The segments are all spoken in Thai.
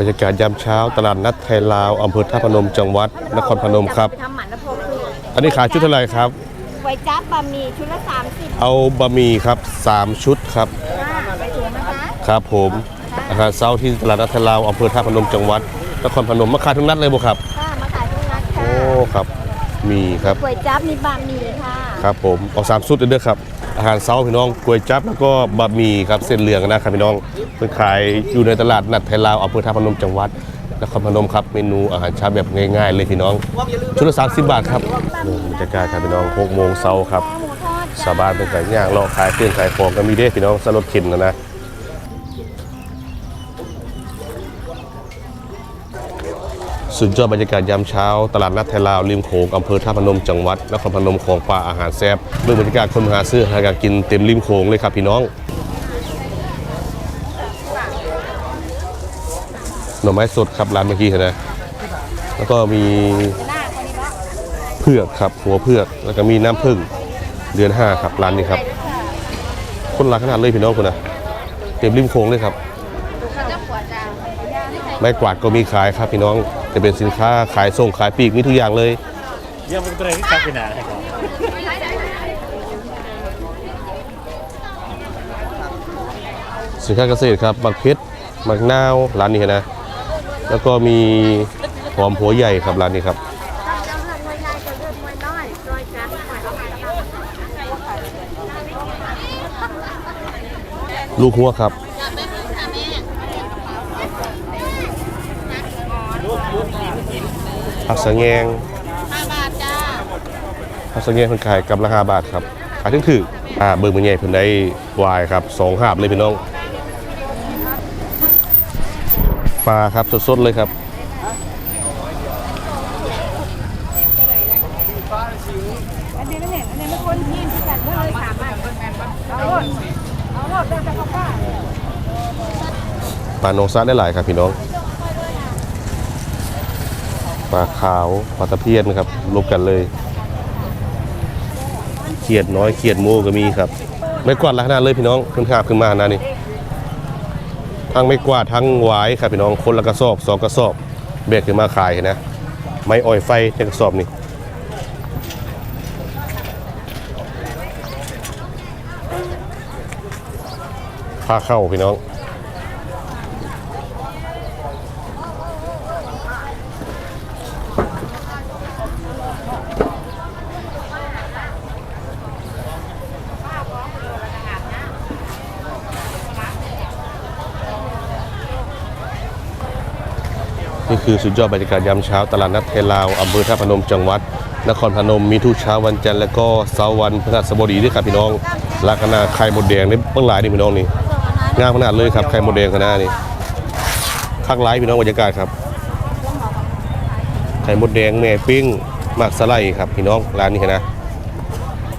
บรรยากาศยามเช้าตลาดนัดไทยลาวอำเภอท่าพนมจังหวัดนครพนมครับ ทำหมันแล้วพอคืออันนี้ขายชุดเท่าไหร่ครับ ไว้จับบะหมี่ชุดละสามสิบเอาบะหมี่ครับ 3 ชุดครับ ค่ะไปถุงนะคะครับผมอาหารเช้าที่ตลาดนัดไทยลาวอำเภอท่าพนมจังหวัดนครพนมมาขายทุกนัดเลยบ่ครับ ค่ะมาขายทุกนัดค่ะ โอ้ ครับ มีครับก๋วยจั๊บมีบะหมี่ค่ะครับผมเอาสามชุดเด้อครับ อาหารเช้าพี่น้องก๋วยจั๊บแล้วก็บะหมี่ครับเส้นเหลืองนะครับพี่น้องเพิ่นขายอยู่ในตลาดนัดไทยลาวอำเภอท่าพนมจังหวัดนครพนมครับเมนูอาหารเช้าแบบง่ายๆ เลยพี่น้องชุดละ30บาทครับนี่บรรยากาศครับพี่น้อง6โมงเช้าครับหมูทอดสาบานเป็นไก่ย่างเลาะขายเครื่องขายของก็มีเด้พี่น้องสลดเข็นนะนะ สุดยอดบรรยากาศยามเช้า ตลาดนัดไทยลาวริมโขงอำเภอท่าพนมจังหวัดนครพนมของป่าอาหารแซ่บเรื่องบรรยากาศคนมาหาซื้อหาการกินเต็มริมโขงเลยครับพี่น้องหน่อไม้สดครับร้านเมื่อกี้เห็นไหมแล้วก็มีหน้าคนนี้เนาะเผือกครับหัวเผือกแล้วก็มีน้ำผึ้งเดือนห้าครับร้านนี้ครับ คนหลายขนาดเลยพี่น้องคนนะเต็มริมโค้งเลยครับเขาจะขวดจางไม้กวาดก็มีขายครับพี่น้อง จะเป็นสินค้าขายส่งขายปลีกมีทุกอย่างเลย Yang betul ini kaki nak. สินค้าเกษตรครับบักเพชรบักนาวร้านนี้นะ แล้วก็มีหอมหัวใหญ่ครับร้านนี้ครับเจ้าเลือดมวยใหญ่เจ้าเลือดมวยน้อยซอยจั๊บหน่อยเอาไปแล้วลูกหัวครับ ผักสะแงงห้าบาทจ้าผักสะแงงเพิ่นขายกับราคาบาทครับขายถึงถืออ่าเบิ่งมันใหญ่เพิ่นได้วายครับสองหาบเลยพี่น้องปลาครับสดๆเลยครับอันนี้นั่นเองอันนี้ไม่คนที่ที่กันก็เลยสามารถเอาหมดเอาหมดเดินไปกับป้าปลาโนซาได้หลายครับพี่น้อง ปลาขาวปลาตะเพียนครับรวมกันเลยเขียดน้อยเขียดโมก็มีครับ ไม่กวาดลักษณะเลยพี่น้องขึ้นขาบขึ้นมาหนานี่ทั้งไม่กวาดทั้งหวายครับพี่น้องคนละกระสอบสองกระสอบแบกขึ้นมาขายนะ ไม้อ้อยไฟในกระสอบนี่ค่าเข้าพี่น้อง นี่คือสุดยอดบรรยากาศยามเช้าตลาดนัดไทยลาวอำเภอท่าพนมจังหวัด นครพนมมีทุกเช้าวันจันทร์และก็เสาร์วันพฤหัสบดีด้วยครับพี่น้องลักษณะไข่หมดแดงนี่เบื้องหลายนี่พี่น้องนี่งามขนาดเลยครับไข่หมดแดงขนาดนี่คักไลฟ์พี่น้องบรรยากาศครับไข่มดแดงแม่ปิ้งมักสไลด์ครับพี่น้องร้านนี้เห็นนะ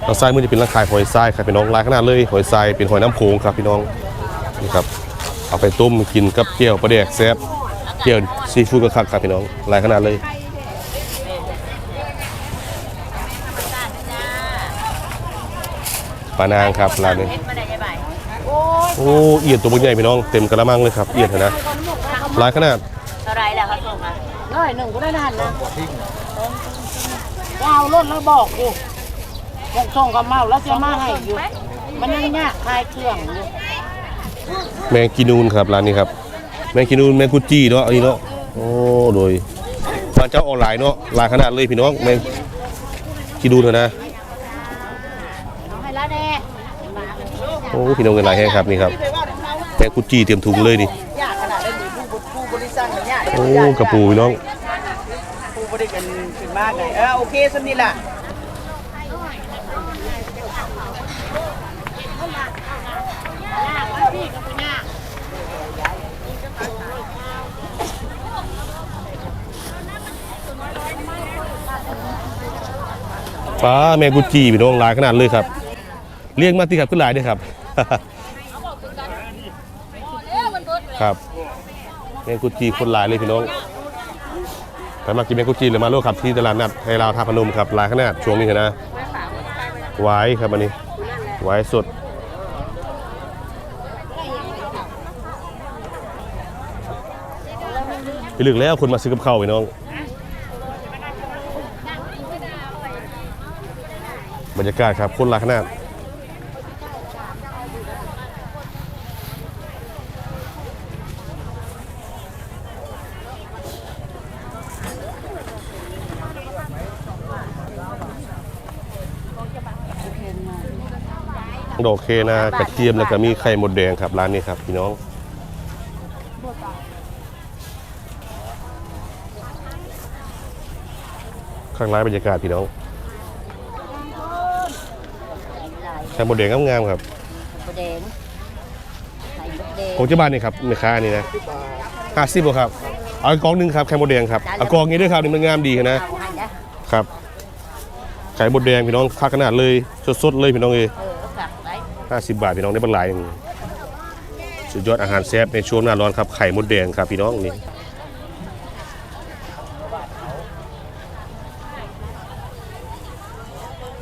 ทางซ้ายมือจะเป็นร้านขายหอยทรายครับพี่น้องลายขนาดเลยหอยทรายเป็นหอยน้ำโขงครับพี่น้องนี่ครับเอาไปต้มกินกับเกี๊ยวปลาแดกแซ่บ เกี่ยวซีฟู้ดก็คักครับพี่น้องหลายขนาดเลยปลานางครับร้านนี้โอ้เอียดตัวบใหญ่พี่น้องเต็มกระมังเลยครับเอียดเถอะนะหลายขนาดเท่าไรแล้วเขาส่งมาร้อยหนึ่งก็ได้นานนะเอารถแล้วบอกอยู่บอกส่งกับเมาแล้วจะมาให้อยู่มันยังยากคลายเครื่องอยู่แมงกินูนครับร้านนี้ครับ แมงกินูนแมงกุจีเนาะอันนี้เนาะโอ้โดยร้านเจ้าออนไลน์เนาะหลายขนาดเลยพี่น้องแมงกินูนเถอะนะโอ้พี่น้องเงินหลายแห้งครับนี่ครับแมงกุจีเตรียมถุงเลยนี่โอ้กระปูพี่น้องผู้บริการขึ้นมากเลยเออโอเคสำนี่แหละ ฟ้าแมงกุจีพี่น้องหลายขนาดเลยครับเรียกมาที่ครับขึ้นหลายด้วยครับ ครับแมงกุจีคนหลายเลยพี่น้องไปมากินแมงกุจีเลยมาโลกครับที่ตลาดนัดให้เราวท่าพนมครับหลายขนาดช่วงนี้เถอะนะไว้ครับอันนี้ไว้สดไปลึกแล้วคนมาซื้อกับข้าวพี่น้อง รรยากาศครับคนหลายขนาดดอกเคนากระเทียมแล้วก็มีไข่หมดแดงครับร้านนี้ครับพี่น้องข้างร้านบรรยากาศพี่น้อง ไข่มดแดงงามๆครับมดแดงไข่มดแดงของเจ้าบ้านนี่ครับแม่ค้านี่นะห้าสิบครับเอากองหนึงครับไข่มดแดงครับเอากองนี้ด้วยครับนี่มันงามดีนะเอาให้นะครับไข่มดแดงพี่น้องค่าขนาดเลยสดๆเลยพี่น้องเอย เออฝากไว้ห้าสิบบาทพี่น้องได้บรรลายหนึ่งสุดยอดอาหารแซ่บในช่วงหน้าร้อนครับไข่มดแดงครับพี่น้องนี่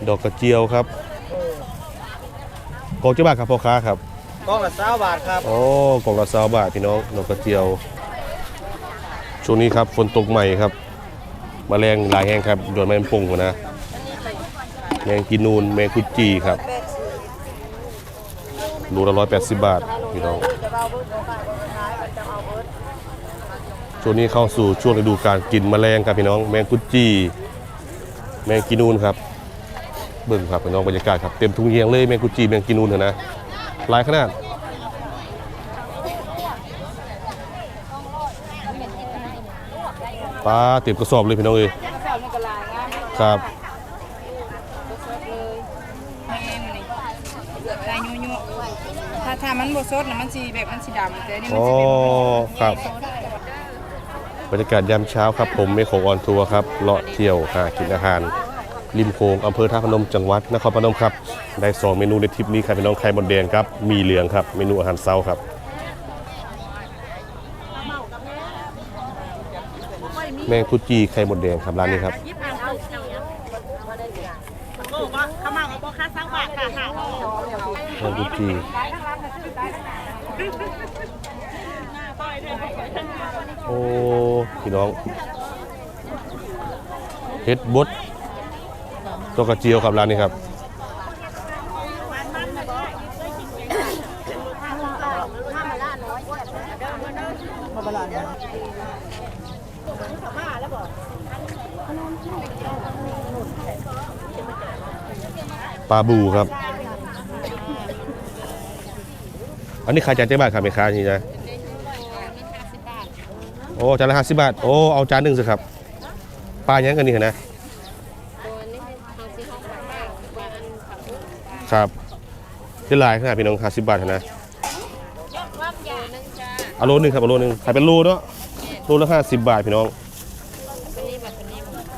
ดอกกระเจียวครับ กองเจ้าบ้านครับพ่อค้าครับกล้องละสาบาทครับโอ้กล่องละสาบาทพี่น้องดอกกระเจียว ช่วงนี้ครับฝนตกใหม่ครับมแมลงหลายแห้งครับโดนแมงป่งหัวนะแมงกินนูนแมงกุดจีครับรูละร้อยแปดสิบบาทพี่น้องช่วงนี้เข้าสู่ช่วงฤดูการกินแมลงครับพี่น้อง แมงกุดจีแมงกินนูนครับ เบิ่งครับพี่น้องบรรยากาศครับเต็มทุ่งเยียงเลยแมงกุดจีแมงกินนูนเถอะนะหลายขนาดปลาเต็มกระสอบเลยพี่น้องเอ้ยกระสอบนี่ก็ลายงามครับสดเลยแม่มันนี่ลายยั่วๆถ้าถ้ามันบ่สดน่ะมันสิแบบมันสิดำแต่อันนี่มัอ๋นอสิเป็นครับบรรยากาศยามเช้าครับผมเมฆของออนทัวร์ครับเลาะเที่ยวหากินอาหาร ริมโขงอำเภอท่าพนมจังหวัดนครพนมครับได้สองเมนูในทริปนี้ครับพี่น้องไข่มดแดงครับมีเหลืองครับ เมนูอาหารเช้าครับแมงกุจีไข่มดแดงครับร้านนี้ครับโอ้ว่าข้าวเมากับพ่อค้าสร้าบาทค่ะหาห่อแมงกุจีโอ้พี่น้องเฮ็ดบด ตัวกระเจียวครับร้านนี้ครับปลาบูครับ อันนี้ขายจานเจ๊บาทครับแม่ค้านี่นะโอ้จานละห้าสิบบาท โอ้ เอาจานหนึ่งสิครับ ปลายังกันนี่นะ ครับที่ลายขนาดพี่น้องห้าสิบบาทนะเอาโลหนึงครับเอาโลหนึงขายเป็นโลเนาะโลละห้าสิบบาทพี่น้อง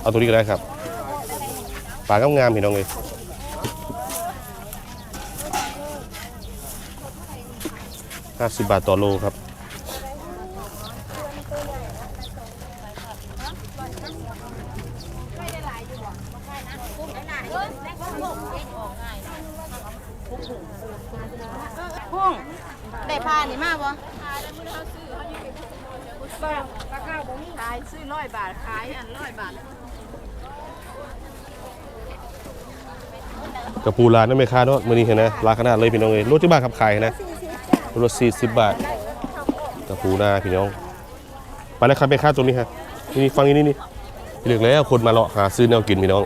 เอาตัวนี้ก็ได้ครับปลากงามๆพี่น้องเลยห้าสิบบาทต่อโลครับ ได้ผ้านี่มาบ่ขายซื้อร้อยบาทขายอันร้อยบาทกระปูร้านนั่นไม่ค่าเนาะมื้อนี้เห็นนะราคาขนาดเลยพี่น้องเลยรถที่บ้านขับขายนะรถ40 บาทกระปูนาพี่น้องไปแล้วครับแม่ค้าตรงนี้ฮะนี่ฟังนี่นี่นี่เลือกแล้วคนมาเลาะหาซื้อแนวกินพี่น้อง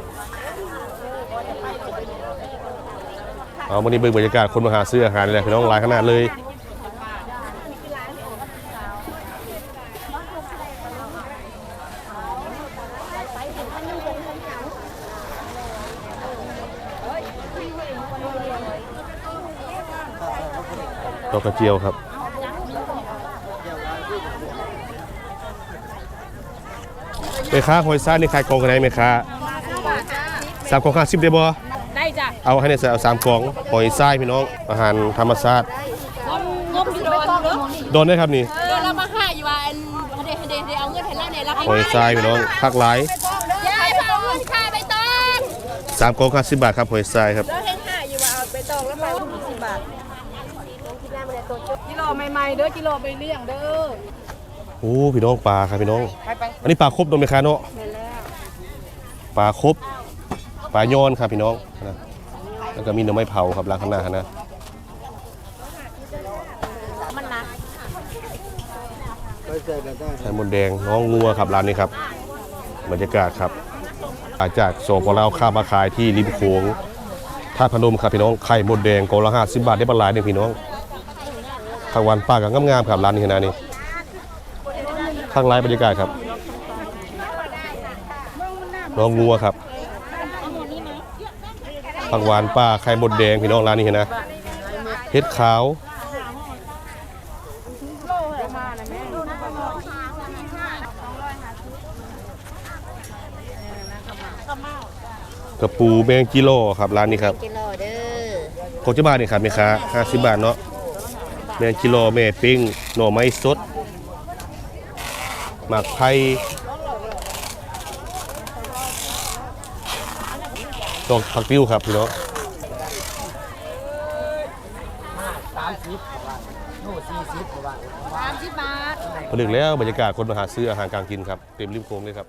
เอาวันนี้เบิ่งบรรยากาศคนมาหาซื้ออาหารเลยพี่น้องหลายขนาดเลย อกกระเจียวครับแม่ค้าหอยซ่านี่ขายกองกันไหนแม่ค้าสามกองห้าสิบได้บ่ได้จ้ะเอาให้ในใส่เอาสามกองหอยทรายพี่น้องอาหารธรรมชาติงบอยู่โดนเด้อโดนได้ครับนี่เดือนละมาห้าอยู่ว่าอันเดเดเดเอาเงินให้เราเนี่ยเราหอยทรายพี่น้องคักหลายยายเอาเงินค่าใบตองสามกองห้าสิบบาทครับหอยทรายครับเราเห็นห้าอยู่ว่าเอาใบตองแล้วไปสิบบาท กิโลใหม่ๆเด้อกิโลไปเลี้ยงเด้อโอ้อ้พี่น้องปลาครับพี่น้องไปไปอันนี้ปลาครบโดนไหมคะเนาะเห็นแล้วปลาครบปลาย้อนครับพี่น้องนะแล้วก็มีหน่อไม้เผาครับร้านข้างหน้านะมันนะไข่มดแดงน้องงัวครับร้านนี้ครับบรรยากาศครับอาจากโซพอเราข้ามมาขายที่ริมโขงท่าตุพนมครับพี่น้องไข่มดแดงโกละห้าสิบบาทได้ปลาหลายเนี่ยพี่น้อง ทางวันป้ากับงามๆครับร้านนี้ขนาดนี้ข้างไลน์บรรยากาศครับน้องงัวครับผักหวานป้าไข่มดแดงพี่น้องร้านนี้เห็นนะเห็ดขาวกระปูแมงกิโลครับร้านนี้ครับกิโลเด้อโคจะบาทนี่ครับแม่ค้า50 บาทเนาะ แมงกิโลแม่ปิ้งหน่อไม้สดหมากไผ่ดอกผักติ้วครับพี่น้องสามสิบโน่สี่สิบกว่าสามสิบบาทผลึกแล้วบรรยากาศคนมาหาซื้ออาหารการกินครับ เต็มริมโค้งเลยครับ